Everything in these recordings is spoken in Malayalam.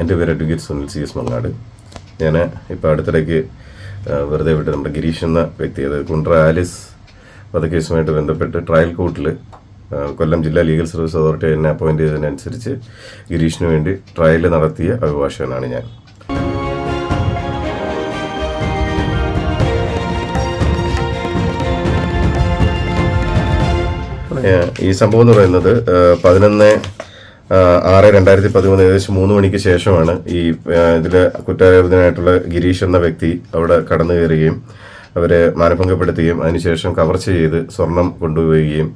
എന്റെ പേര് advocate Sunil C S Mangad. ഞാൻ ഇപ്പോൾ അടുത്തിടയ്ക്ക് വെറുതെ വിട്ട് നമ്മുടെ ഗിരീഷ് എന്ന വ്യക്തി അതായത് കുണ്ട്ര ആലിസ് വധക്കേസുമായിട്ട് ബന്ധപ്പെട്ട് ട്രയൽ കോർട്ടിൽ കൊല്ലം ജില്ലാ ലീഗൽ സർവീസ് അതോറിറ്റി എന്നെ അപ്പോയിന്റ് ചെയ്തതിനനുസരിച്ച് ഗിരീഷിന് വേണ്ടി ട്രയൽ നടത്തിയ അഭിഭാഷകനാണ് ഞാൻ. ഈ സംഭവം എന്ന് പറയുന്നത് പതിനൊന്ന് ആറ് രണ്ടായിരത്തി പതിമൂന്ന് ഏകദേശം മൂന്ന് മണിക്ക് ശേഷമാണ് ഈ ഇതിൽ കുറ്റാരോപിതനായിട്ടുള്ള ഗിരീഷ് എന്ന വ്യക്തി അവിടെ കടന്നു കയറുകയും അവരെ മാനഭംഗപ്പെടുത്തുകയും അതിനുശേഷം കവർച്ച ചെയ്ത് സ്വർണം കൊണ്ടുപോവുകയും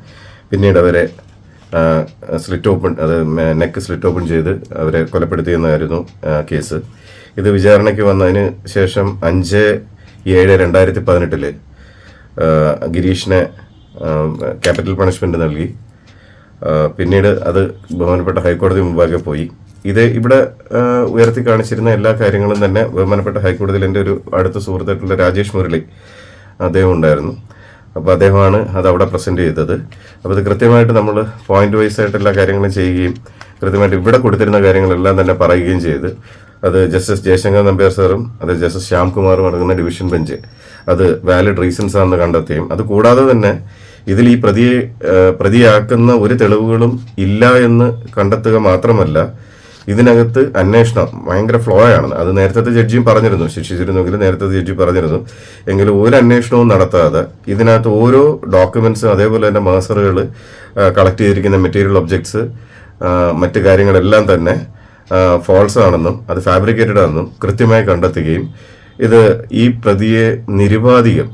പിന്നീട് അവരെ സ്ലിറ്റ് ഓപ്പൺ അത് നെക്ക് സ്ലിറ്റ് ഓപ്പൺ ചെയ്ത് അവരെ കൊലപ്പെടുത്തിയെന്നായിരുന്നു കേസ്. ഇത് വിചാരണയ്ക്ക് വന്നതിന് ശേഷം അഞ്ച് ഏഴ് രണ്ടായിരത്തി പതിനെട്ടിൽ ഗിരീഷിനെ ക്യാപിറ്റൽ പണിഷ്മെന്റ് നൽകി. പിന്നീട് അത് ബഹുമാനപ്പെട്ട ഹൈക്കോടതി മുമ്പാകെ പോയി. ഇത് ഇവിടെ ഉയർത്തി കാണിച്ചിരുന്ന എല്ലാ കാര്യങ്ങളും തന്നെ ബഹുമാനപ്പെട്ട ഹൈക്കോടതിയിൽ എന്റെ ഒരു അടുത്ത സുഹൃത്തായിട്ടുള്ള രാജേഷ് മുരളി അദ്ദേഹം ഉണ്ടായിരുന്നു. അപ്പോൾ അദ്ദേഹമാണ് അത് അവിടെ പ്രസന്റ് ചെയ്തത്. അപ്പോൾ ഇത് കൃത്യമായിട്ട് നമ്മൾ പോയിന്റ് വൈസ് ആയിട്ട് എല്ലാ കാര്യങ്ങളും ചെയ്യുകയും കൃത്യമായിട്ട് ഇവിടെ കൊടുത്തിരുന്ന കാര്യങ്ങളെല്ലാം തന്നെ പറയുകയും ചെയ്ത് അത് ജസ്റ്റിസ് ജയശങ്കർ നമ്പ്യാർ സാറും അത് ജസ്റ്റിസ് ശ്യാംകുമാറും അടങ്ങുന്ന ഡിവിഷൻ ബെഞ്ച് അത് വാലിഡ് റീസൺസ് ആണെന്ന് കണ്ടെത്തുകയും അത് കൂടാതെ തന്നെ ഇതിൽ ഈ പ്രതിയെ പ്രതിയാക്കുന്ന ഒരു തെളിവുകളും ഇല്ല എന്ന് കണ്ടെത്തുക മാത്രമല്ല ഇതിനകത്ത് അന്വേഷണം ഭയങ്കര ഫ്ലോ ആണ് അത് നേരത്തെ ജഡ്ജിയും പറഞ്ഞിരുന്നു ശിക്ഷിച്ചിരുന്നെങ്കിൽ നേരത്തെ ജഡ്ജി പറഞ്ഞിരുന്നു. എങ്കിലും ഒരു അന്വേഷണവും നടത്താതെ ഇതിനകത്ത് ഓരോ ഡോക്യുമെന്റ്സും അതേപോലെ തന്നെ മാസറുകൾ കളക്ട് ചെയ്തിരിക്കുന്ന മെറ്റീരിയൽ ഒബ്ജക്ട്സ് മറ്റു കാര്യങ്ങളെല്ലാം തന്നെ ഫോൾസ് ആണെന്നും അത് ഫാബ്രിക്കേറ്റഡ് ആണെന്നും കൃത്യമായി കണ്ടെത്തുകയും ഇത് ഈ പ്രതിയെ നിരുപാധികം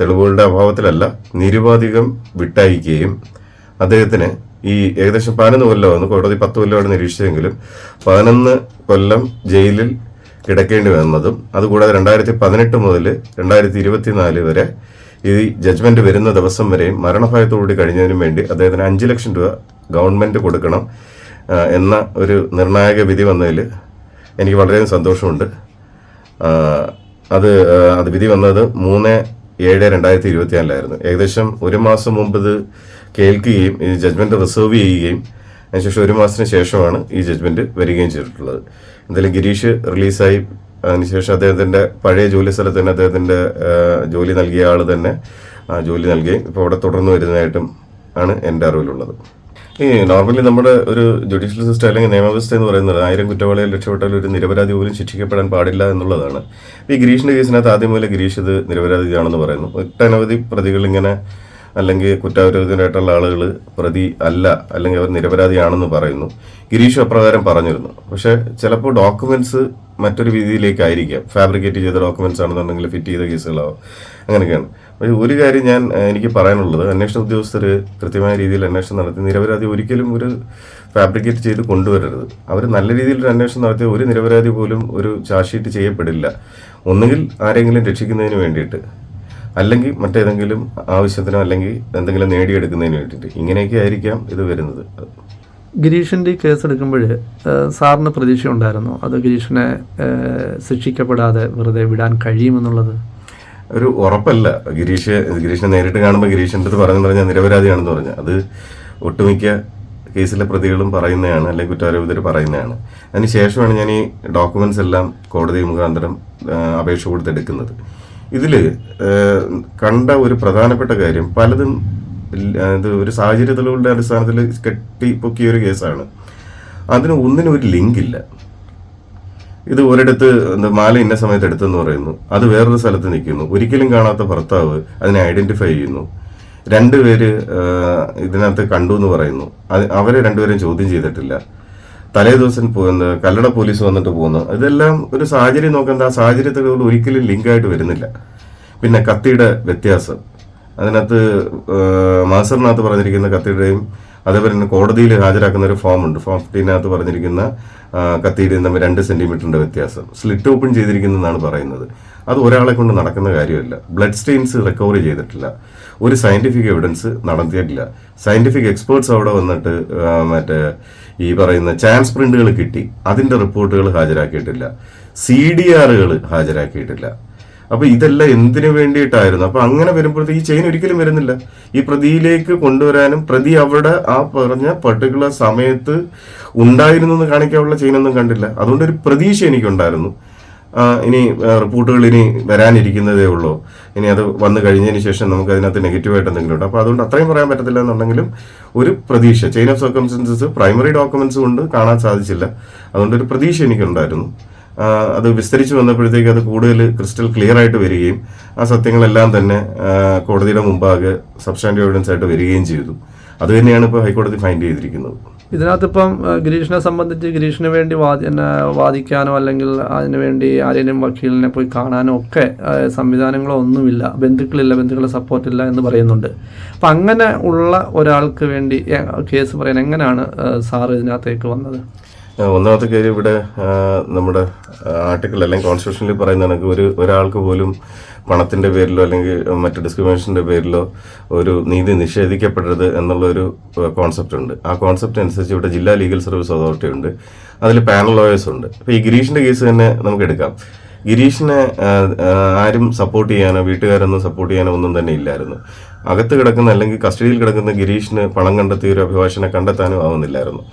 തെളിവുകളുടെ അഭാവത്തിലല്ല നിരുപാധികം വിട്ടയക്കുകയും അദ്ദേഹത്തിന് ഈ ഏകദേശം പതിനൊന്ന് കൊല്ലമാണ് കോടതി പത്ത് കൊല്ലമാണ് നിരീക്ഷിച്ചതെങ്കിലും പതിനൊന്ന് കൊല്ലം ജയിലിൽ കിടക്കേണ്ടി വന്നതും അതുകൂടാതെ രണ്ടായിരത്തി പതിനെട്ട് മുതൽ രണ്ടായിരത്തി ഇരുപത്തിനാല് വരെ ഈ ജഡ്ജ്മെന്റ് വരുന്ന ദിവസം വരെയും മരണഭയത്തോടുകൂടി കഴിഞ്ഞതിനും വേണ്ടി അദ്ദേഹത്തിന് അഞ്ച് ലക്ഷം രൂപ ഗവൺമെന്റ് കൊടുക്കണം എന്ന ഒരു നിർണായക വിധി വന്നതിൽ എനിക്ക് വളരെയധികം സന്തോഷമുണ്ട്. അത് അത് വിധി വന്നത് മൂന്ന് ഏഴ് രണ്ടായിരത്തി ഇരുപത്തിനാലിലായിരുന്നു ഏകദേശം ഒരു മാസം മുമ്പ് ഇത് കേൾക്കുകയും ഈ ജഡ്ജ്മെന്റ് റിസർവ് ചെയ്യുകയും അതിനുശേഷം ഒരു മാസത്തിന് ശേഷമാണ് ഈ ജഡ്ജ്മെന്റ് വരികയും ചെയ്തിട്ടുള്ളത്. എന്തായാലും ഗിരീഷ് റിലീസായി അതിനുശേഷം അദ്ദേഹത്തിന്റെ പഴയ ജോലി സ്ഥലത്ത് തന്നെ അദ്ദേഹത്തിന്റെ ജോലി നൽകിയ ആൾ തന്നെ ജോലി നൽകുകയും ഇപ്പോൾ അവിടെ തുടർന്ന് വരുന്നതായിട്ടും ആണ് എന്റെ അറിവിലുള്ളത്. ഈ നോർമലി നമ്മുടെ ഒരു ജുഡീഷ്യൽ സിസ്റ്റം അല്ലെങ്കിൽ നിയമവ്യവസ്ഥ എന്ന് പറയുന്നത് ആയിരം കുറ്റവാളികൾ രക്ഷപ്പെട്ടാൽ ഒരു നിരപരാധി പോലും ശിക്ഷിക്കപ്പെടാൻ പാടില്ല എന്നുള്ളതാണ്. ഈ ഗിരീഷിന്റെ കേസിനകത്ത് ആദ്യം മുതലേ ഗിരീഷ് ഇത് നിരപരാധിയാണെന്ന് പറയുന്നു. ഒട്ടനവധി പ്രതികൾ ഇങ്ങനെ അല്ലെങ്കിൽ കുറ്റാരോപിതരായിട്ടുള്ള ആളുകൾ പ്രതി അല്ല അല്ലെങ്കിൽ അവർ നിരപരാധിയാണെന്ന് പറയുന്നു. ഗിരീഷ് അപ്രകാരം പറഞ്ഞിരുന്നു. പക്ഷെ ചിലപ്പോൾ ഡോക്യുമെന്റ്സ് മറ്റൊരു രീതിയിലേക്കായിരിക്കാം. ഫാബ്രിക്കേറ്റ് ചെയ്ത ഡോക്യുമെന്റ്സ് ആണെന്നുണ്ടെങ്കിൽ ഫിറ്റ് ചെയ്ത കേസുകളാവും. അങ്ങനെയൊക്കെയാണ്. പക്ഷേ ഒരു കാര്യം ഞാൻ എനിക്ക് പറയാനുള്ളത്. അന്വേഷണ ഉദ്യോഗസ്ഥർ കൃത്യമായ രീതിയിൽ അന്വേഷണം നടത്തി. നിരപരാധി ഒരിക്കലും ഒരു ഫാബ്രിക്കേറ്റ് ചെയ്ത് കൊണ്ടുവരരുത്. അവർ നല്ല രീതിയിൽ ഒരു അന്വേഷണം നടത്തിയ ഒരു നിരപരാധി പോലും ഒരു ചാർജ് ഷീറ്റ് ചെയ്യപ്പെടില്ല. ഒന്നുകിൽ ആരെങ്കിലും രക്ഷിക്കുന്നതിന് വേണ്ടിയിട്ട്. അല്ലെങ്കിൽ മറ്റേതെങ്കിലും ആവശ്യത്തിനോ അല്ലെങ്കിൽ എന്തെങ്കിലും നേടിയെടുക്കുന്നതിന് വേണ്ടിയിട്ട്. ഇങ്ങനെയൊക്കെ ആയിരിക്കാം ഇത് വരുന്നത്. ഗിരീഷിന്റെ ഈ കേസ് എടുക്കുമ്പോൾ സാറിന് പ്രതീക്ഷ ഉണ്ടായിരുന്നു അത് ഗിരീഷിനെ ശിക്ഷിക്കപ്പെടാതെ വെറുതെ വിടാൻ കഴിയുമെന്നുള്ളത്? ഒരു ഉറപ്പല്ല. ഗിരീഷ് ഗിരീഷിനെ നേരിട്ട് കാണുമ്പോൾ ഗിരീഷിന്റെ അടുത്ത് പറഞ്ഞു പറഞ്ഞാൽ നിരപരാധിയാണെന്ന് പറഞ്ഞു. അത് ഒട്ടുമിക്ക കേസിലെ പ്രതികളും പറയുന്നതാണ് അല്ലെങ്കിൽ കുറ്റാരോപിതർ പറയുന്നതാണ്. അതിന് ശേഷമാണ് ഞാൻ ഈ ഡോക്യുമെന്റ്സ് എല്ലാം കോടതി മുഖാന്തരം അപേക്ഷ കൊടുത്തെടുക്കുന്നത്. ഇതിൽ കണ്ട ഒരു പ്രധാനപ്പെട്ട കാര്യം പലതും ഇത് ഒരു സാഹചര്യ അടിസ്ഥാനത്തിൽ കെട്ടി പൊക്കിയ ഒരു കേസാണ്. അതിന് ഒന്നിനും ഒരു ലിങ്ക് ഇല്ല. ഇത് ഒരിടത്ത് എന്താ മാല ഇന്ന സമയത്ത് എടുത്തെന്ന് പറയുന്നു. അത് വേറൊരു സ്ഥലത്ത് നിൽക്കുന്നു. ഒരിക്കലും കാണാത്ത ഭർത്താവ് അതിനെ ഐഡന്റിഫൈ ചെയ്യുന്നു. രണ്ടുപേര് ഇതിനകത്ത് കണ്ടു എന്ന് പറയുന്നു. അത് അവരെ രണ്ടുപേരും ചോദ്യം ചെയ്തിട്ടില്ല. തലേ ദിവസം കല്ലട പോലീസ് വന്നിട്ട് പോകുന്നു ഇതെല്ലാം ഒരു സാഹചര്യം നോക്കേണ്ട ആ സാഹചര്യത്തോട് ഒരിക്കലും ലിങ്കായിട്ട് വരുന്നില്ല. പിന്നെ കത്തിയുടെ വ്യത്യാസം. അതിനകത്ത് മാസറിനകത്ത് പറഞ്ഞിരിക്കുന്ന കത്തിയുടെയും അതേപോലെ തന്നെ കോടതിയിൽ ഹാജരാക്കുന്ന ഒരു ഫോം ഉണ്ട് ഫോം ഫിഫ്റ്റീനകത്ത് പറഞ്ഞിരിക്കുന്ന കത്തിയുടെയും തമ്മിൽ രണ്ട് സെന്റിമീറ്ററിന്റെ വ്യത്യാസം. സ്ലിറ്റ് ഓപ്പൺ ചെയ്തിരിക്കുന്നതെന്നാണ് പറയുന്നത്. അത് ഒരാളെ കൊണ്ട് നടക്കുന്ന കാര്യമല്ല. ബ്ലഡ് സ്റ്റെയിൻസ് റിക്കവറി ചെയ്തിട്ടില്ല. ഒരു സയന്റിഫിക് എവിഡൻസ് നടത്തിയിട്ടില്ല. സയന്റിഫിക് എക്സ്പേർട്സ് അവിടെ വന്നിട്ട് മറ്റേ ഈ പറയുന്ന ചാൻസ് പ്രിന്റുകൾ കിട്ടി. അതിന്റെ റിപ്പോർട്ടുകൾ ഹാജരാക്കിയിട്ടില്ല. C D ആറുകൾ ഹാജരാക്കിയിട്ടില്ല. അപ്പൊ ഇതെല്ലാം എന്തിനു വേണ്ടിയിട്ടായിരുന്നു? അപ്പൊ അങ്ങനെ വരുമ്പോഴത്തേക്ക് ഈ ചെയിൻ ഒരിക്കലും വരുന്നില്ല. ഈ പ്രതിയിലേക്ക് കൊണ്ടുവരാനും പ്രതി അവിടെ ആ പറഞ്ഞ പർട്ടിക്കുലർ സമയത്ത് ഉണ്ടായിരുന്നു എന്ന് കാണിക്കാനുള്ള ചെയിനൊന്നും കണ്ടില്ല. അതുകൊണ്ട് ഒരു പ്രതീക്ഷ എനിക്കുണ്ടായിരുന്നു. ഇനി റിപ്പോർട്ടുകൾ ഇനി വരാനിരിക്കുന്നതേ ഉള്ളൂ. ഇനി അത് വന്നു കഴിഞ്ഞതിന് ശേഷം നമുക്ക് അതിനകത്ത് നെഗറ്റീവായിട്ട് എന്തെങ്കിലും ഉണ്ട്. അപ്പോൾ അതുകൊണ്ട് അത്രയും പറയാൻ പറ്റത്തില്ല എന്നുണ്ടെങ്കിലും ഒരു പ്രതീക്ഷ. Chain of circumstances primary documents കൊണ്ട് കാണാൻ സാധിച്ചില്ല. അതുകൊണ്ട് ഒരു പ്രതീക്ഷ എനിക്കുണ്ടായിരുന്നു. അത് വിസ്തരിച്ച് വന്നപ്പോഴത്തേക്ക് അത് കൂടുതൽ ക്രിസ്റ്റൽ ക്ലിയർ ആയിട്ട് വരികയും ആ സത്യങ്ങളെല്ലാം തന്നെ കോടതിയുടെ മുമ്പാകെ സബ്സ്റ്റാൻഡ് എവിഡൻസ് ആയിട്ട് വരികയും ചെയ്തു. അത് തന്നെയാണ് ഇപ്പോൾ ഹൈക്കോടതി ഫൈൻഡ് ചെയ്തിരിക്കുന്നത്. ഇതിനകത്തിപ്പം ഇപ്പം ഗിരീഷിനെ സംബന്ധിച്ച് ഗിരീഷിന് വേണ്ടി വാദി വാദിക്കാനോ അല്ലെങ്കിൽ അതിനു വേണ്ടി ആരെങ്കിലും വക്കീലിനെ പോയി കാണാനോ ഒക്കെ സംവിധാനങ്ങളോ ഒന്നുമില്ല. ബന്ധുക്കളില്ല ബന്ധുക്കളുടെ സപ്പോർട്ടില്ല എന്ന് പറയുന്നുണ്ട്. അപ്പം അങ്ങനെ ഉള്ള ഒരാൾക്ക് വേണ്ടി കേസ് പറയാൻ എങ്ങനെയാണ് സാറ് ഇതിനകത്തേക്ക് വന്നത്? ഒന്നാമത്തെ കാര്യം ഇവിടെ നമ്മുടെ ആർട്ടിക്കിൾ അല്ലെങ്കിൽ കോൺസ്റ്റിറ്റ്യൂഷനിൽ പറയുന്ന കണക്ക് ഒരു ഒരാൾക്ക് പോലും പണത്തിന്റെ പേരിലോ അല്ലെങ്കിൽ മറ്റ് ഡിസ്ക്രിമിനേഷന്റെ പേരിലോ ഒരു നീതി നിഷേധിക്കപ്പെടരുത് എന്നുള്ള ഒരു കോൺസെപ്റ്റ് ഉണ്ട്. ആ കോൺസെപ്റ്റ് അനുസരിച്ച് ഇവിടെ ജില്ലാ ലീഗൽ സർവീസ് അതോറിറ്റി ഉണ്ട്. അതിൽ പാനൽ ലോയേഴ്സ് ഉണ്ട്. അപ്പോൾ ഈ ഗിരീഷിന്റെ കേസ് തന്നെ നമുക്ക് എടുക്കാം. ഗിരീഷിനെ ആരും സപ്പോർട്ട് ചെയ്യാനോ വീട്ടുകാരൊന്നും സപ്പോർട്ട് ചെയ്യാനോ ഒന്നും തന്നെ ഇല്ലായിരുന്നു. അകത്ത് കിടക്കുന്ന അല്ലെങ്കിൽ കസ്റ്റഡിയിൽ കിടക്കുന്ന ഗിരീഷിന് പണം കണ്ടെത്തിയൊരു ഒരു കണ്ടെത്താനും ആവുന്നില്ലായിരുന്നു.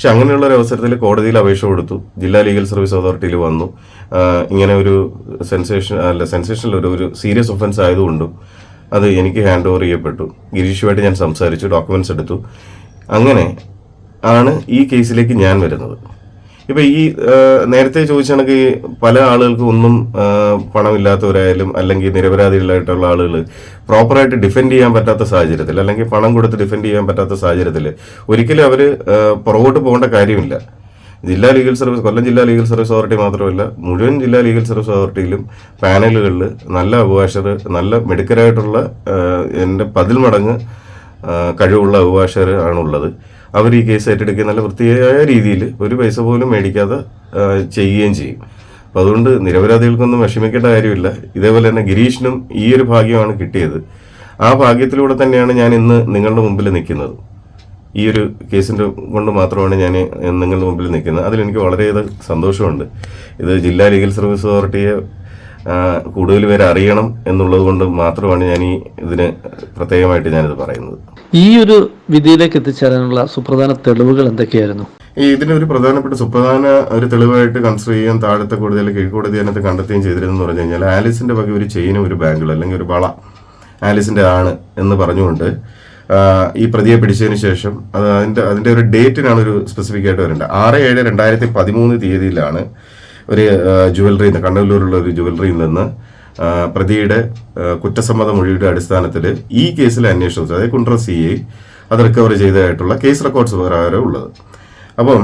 പക്ഷെ അങ്ങനെയുള്ള ഒരു അവസരത്തിൽ കോടതിയിൽ അപേക്ഷ കൊടുത്തു. ജില്ലാ ലീഗൽ സർവീസ് അതോറിറ്റിയിൽ വന്നു. ഇങ്ങനെ ഒരു സെൻസേഷൻ അല്ല സെൻസേഷനിൽ ഒരു ഒരു സീരിയസ് ഒഫൻസ് ആയതുകൊണ്ടും അത് എനിക്ക് ഹാൻഡ് ഓവർ ചെയ്യപ്പെട്ടു. ഗിരീഷുമായിട്ട് ഞാൻ സംസാരിച്ചു ഡോക്യുമെന്റ്സ് എടുത്തു. അങ്ങനെ ആണ് ഈ കേസിലേക്ക് ഞാൻ വരുന്നത്. ഇപ്പൊ ഈ നേരത്തെ ചോദിച്ച കണക്ക് ഈ പല ആളുകൾക്കും ഒന്നും പണമില്ലാത്തവരായാലും അല്ലെങ്കിൽ നിരപരാധികളായിട്ടുള്ള ആളുകൾ പ്രോപ്പറായിട്ട് ഡിഫെൻഡ് ചെയ്യാൻ പറ്റാത്ത സാഹചര്യത്തിൽ അല്ലെങ്കിൽ പണം കൊടുത്ത് ഡിഫെൻഡ് ചെയ്യാൻ പറ്റാത്ത സാഹചര്യത്തിൽ ഒരിക്കലും അവർ പുറകോട്ട് പോകേണ്ട കാര്യമില്ല. ജില്ലാ ലീഗൽ സർവീസ് കൊല്ലം ജില്ലാ ലീഗൽ സർവീസ് അതോറിറ്റി മാത്രമല്ല മുഴുവൻ ജില്ലാ ലീഗൽ സർവീസ് അതോറിറ്റിയിലും പാനലുകളിൽ നല്ല അഭിഭാഷകർ നല്ല മെഡിക്കലായിട്ടുള്ള എന്റെ പതിൽ മടങ്ങ് കഴിവുള്ള അഭിഭാഷകർ ആണുള്ളത്. അവർ ഈ കേസ് ഏറ്റെടുക്കുക നല്ല വൃത്തിയായ രീതിയിൽ ഒരു പൈസ പോലും മേടിക്കാതെ ചെയ്യുകയും ചെയ്യും. അപ്പം അതുകൊണ്ട് നിരപരാധികൾക്കൊന്നും വിഷമിക്കേണ്ട കാര്യമില്ല. ഇതേപോലെ തന്നെ ഗിരീഷിനും ഈ ഒരു ഭാഗ്യമാണ് കിട്ടിയത്. ആ ഭാഗ്യത്തിലൂടെ തന്നെയാണ് ഞാൻ ഇന്ന് നിങ്ങളുടെ മുമ്പിൽ നിൽക്കുന്നത്. ഈ ഒരു കേസിന്റെ കൊണ്ട് മാത്രമാണ് ഞാൻ നിങ്ങളുടെ മുമ്പിൽ നിൽക്കുന്നത്. അതിലെനിക്ക് വളരെയധികം സന്തോഷമുണ്ട്. ഇത് ജില്ലാ ലീഗൽ സർവീസ് അതോറിറ്റിയെ കൂടുതൽ പേര് അറിയണം എന്നുള്ളത് കൊണ്ട് മാത്രമാണ് ഞാൻ ഈ ഇതിന് പ്രത്യേകമായിട്ട് ഞാനിത് പറയുന്നത്. ഈ ഒരു വിധിയിലേക്ക് എത്തിച്ചേരാനുള്ള സുപ്രധാന തെളിവുകൾ എന്തൊക്കെയായിരുന്നു? ഈ ഇതിന് ഒരു പ്രധാനപ്പെട്ട സുപ്രധാന ഒരു തെളിവായിട്ട് കൺസിഡർ ചെയ്യാൻ താഴത്തെ കോടതി അല്ലെങ്കിൽ കീഴ്ക്കോടതി അതിനകത്ത് കണ്ടെത്തുകയും ചെയ്തിരുന്നെന്ന് പറഞ്ഞു കഴിഞ്ഞാൽ ആലിസിന്റെ വക ഒരു ചെയിനും ഒരു ബാങ്കിളും അല്ലെങ്കിൽ ഒരു വള ആലിസിന്റെ ആണ് എന്ന് പറഞ്ഞുകൊണ്ട് ഈ പ്രതിയെ പിടിച്ചതിന് ശേഷം അത് അതിന്റെ അതിന്റെ ഒരു ഡേറ്റിനാണ് ഒരു സ്പെസിഫിക് ആയിട്ട് വരേണ്ടത്. ആറ് ഏഴ് രണ്ടായിരത്തി പതിമൂന്ന് തീയതിയിലാണ് ഒരു ജുവലറിയിൽ നിന്ന് കണ്ണൂരിലുള്ള ഒരു ജുവലറിയിൽ നിന്ന് പ്രതിയുടെ കുറ്റസമ്മത മൊഴിയുടെ അടിസ്ഥാനത്തിൽ ഈ കേസിലെ അന്വേഷണം അതായത് കുണ്ട്ര സി ഐ അത് റിക്കവർ ചെയ്തതായിട്ടുള്ള കേസ് റെക്കോർഡ്സ് പ്രകാരം ഉള്ളത്. അപ്പം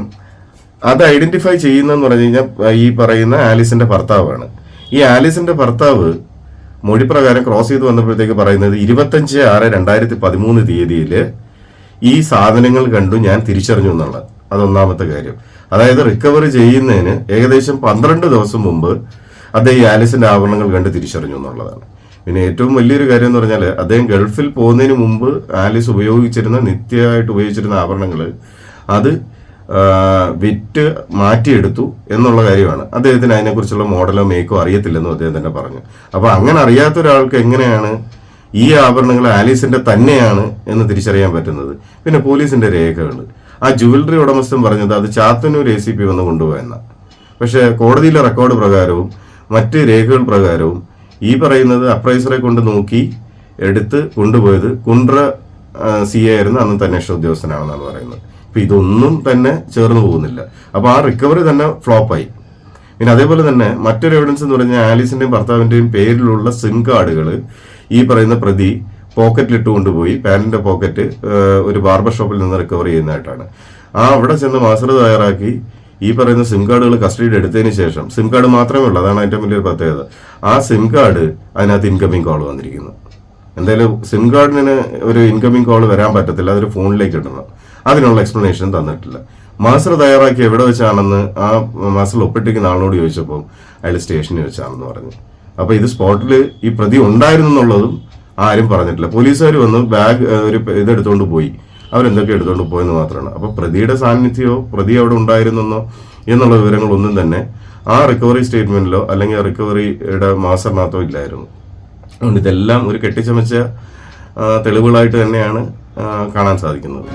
അത് ഐഡന്റിഫൈ ചെയ്യുന്നതെന്ന് പറഞ്ഞു കഴിഞ്ഞാൽ ഈ പറയുന്ന ആലിസിന്റെ ഭർത്താവാണ്. ഈ ആലിസിന്റെ ഭർത്താവ് മൊഴി പ്രകാരം ക്രോസ് ചെയ്ത് വന്നപ്പോഴത്തേക്ക് പറയുന്നത് ഇരുപത്തഞ്ച് ആറ് രണ്ടായിരത്തി പതിമൂന്ന് തീയതിയിൽ ഈ സാധനങ്ങൾ കണ്ടു ഞാൻ തിരിച്ചറിഞ്ഞു എന്നുള്ളത് അതൊന്നാമത്തെ കാര്യം. അതായത് റിക്കവറി ചെയ്യുന്നതിന് ഏകദേശം പന്ത്രണ്ട് ദിവസം മുമ്പ് അദ്ദേഹം ഈ ആലിസിന്റെ ആഭരണങ്ങൾ കണ്ട് തിരിച്ചറിഞ്ഞു എന്നുള്ളതാണ്. പിന്നെ ഏറ്റവും വലിയൊരു കാര്യം എന്ന് പറഞ്ഞാൽ അദ്ദേഹം ഗൾഫിൽ പോകുന്നതിന് മുമ്പ് ആലിസ് ഉപയോഗിച്ചിരുന്ന നിത്യമായിട്ട് ഉപയോഗിച്ചിരുന്ന ആഭരണങ്ങൾ അത് വിറ്റ് മാറ്റിയെടുത്തു എന്നുള്ള കാര്യമാണ്. അദ്ദേഹത്തിന് അതിനെക്കുറിച്ചുള്ള മോഡലോ മേക്കോ അറിയത്തില്ലെന്നും അദ്ദേഹം തന്നെ പറഞ്ഞു. അപ്പോൾ അങ്ങനെ അറിയാത്ത ഒരാൾക്ക് എങ്ങനെയാണ് ഈ ആഭരണങ്ങൾ ആലീസിന്റെ തന്നെയാണ് എന്ന് തിരിച്ചറിയാൻ പറ്റുന്നത്? പിന്നെ പോലീസിന്റെ രേഖകൾ ആ ജുവലറി ഉടമസ്ഥൻ പറഞ്ഞത് അത് ചാത്തന്നൂർ എ സി പി വന്ന് കൊണ്ടുപോയെന്ന. പക്ഷെ കോടതിയിലെ റെക്കോർഡ് പ്രകാരവും മറ്റ് രേഖകൾ പ്രകാരവും ഈ പറയുന്നത് അപ്രൈസറെ കൊണ്ട് നോക്കി എടുത്ത് കൊണ്ടുപോയത് കുണ്ട്ര സി ആയിരുന്ന അന്ന് അന്വേഷണ ഉദ്യോഗസ്ഥനാണെന്നാണ് പറയുന്നത്. അപ്പം ഇതൊന്നും തന്നെ ചേർന്ന് പോകുന്നില്ല. അപ്പോൾ ആ റിക്കവറി തന്നെ ഫ്ലോപ്പായി. പിന്നെ അതേപോലെ തന്നെ മറ്റൊരു എവിഡൻസ് എന്ന് പറഞ്ഞാൽ ആലീസിന്റെയും ഭർത്താവിന്റെയും പേരിലുള്ള സിം കാർഡുകൾ ഈ പറയുന്ന പ്രതി പോക്കറ്റിലിട്ട് കൊണ്ടുപോയി പാനിന്റെ പോക്കറ്റ് ഒരു ബാർബർ ഷോപ്പിൽ നിന്ന് റിക്കവർ ചെയ്യുന്നതായിട്ടാണ്. ആ അവിടെ ചെന്ന് മാസ്റ്റർ തയ്യാറാക്കി. ഈ പറയുന്ന സിം കാർഡുകൾ കസ്റ്റഡിയിൽ എടുത്തതിന് ശേഷം സിം കാർഡ് മാത്രമേ ഉള്ളൂ. അതാണ് ഏറ്റവും വലിയൊരു പ്രത്യേകത. ആ സിം കാർഡ് അതിനകത്ത് ഇൻകമിംഗ് കോൾ വന്നിരിക്കുന്നു. എന്തായാലും സിം കാർഡിന് ഒരു ഇൻകമിംഗ് കോൾ വരാൻ പറ്റത്തില്ല. അതൊരു ഫോണിലേക്ക് ഇടണം. അതിനുള്ള എക്സ്പ്ലനേഷൻ തന്നിട്ടില്ല. മാസ്റ്റർ തയ്യാറാക്കി എവിടെ വെച്ചാണെന്ന് ആ മാസ്റ്റർ ഒപ്പിട്ടിരിക്കുന്ന ആളിനോട് ചോദിച്ചപ്പോൾ അയാൾ സ്റ്റേഷനിൽ വെച്ചാണെന്ന് പറഞ്ഞു. അപ്പോൾ ഇത് സ്പോട്ടിൽ ഈ പ്രതി ഉണ്ടായിരുന്നു എന്നുള്ളതും ആരും പറഞ്ഞിട്ടില്ല. പോലീസുകാർ വന്ന് ബാഗ് ഒരു ഇതെടുത്തുകൊണ്ട് പോയി. അവരെന്തൊക്കെ എടുത്തുകൊണ്ട് പോയെന്ന് മാത്രമാണ്. അപ്പോൾ പ്രതിയുടെ സാന്നിധ്യമോ പ്രതി അവിടെ ഉണ്ടായിരുന്നോ എന്നുള്ള വിവരങ്ങളൊന്നും തന്നെ ആ റിക്കവറി സ്റ്റേറ്റ്മെന്റിലോ അല്ലെങ്കിൽ റിക്കവറിയുടെ മാസ്റ്ററിനകത്തോ ഇല്ലായിരുന്നു. അതുകൊണ്ട് ഇതെല്ലാം ഒരു കെട്ടിച്ചമച്ച തെളിവുകളായിട്ട് തന്നെയാണ് കാണാൻ സാധിക്കുന്നത്.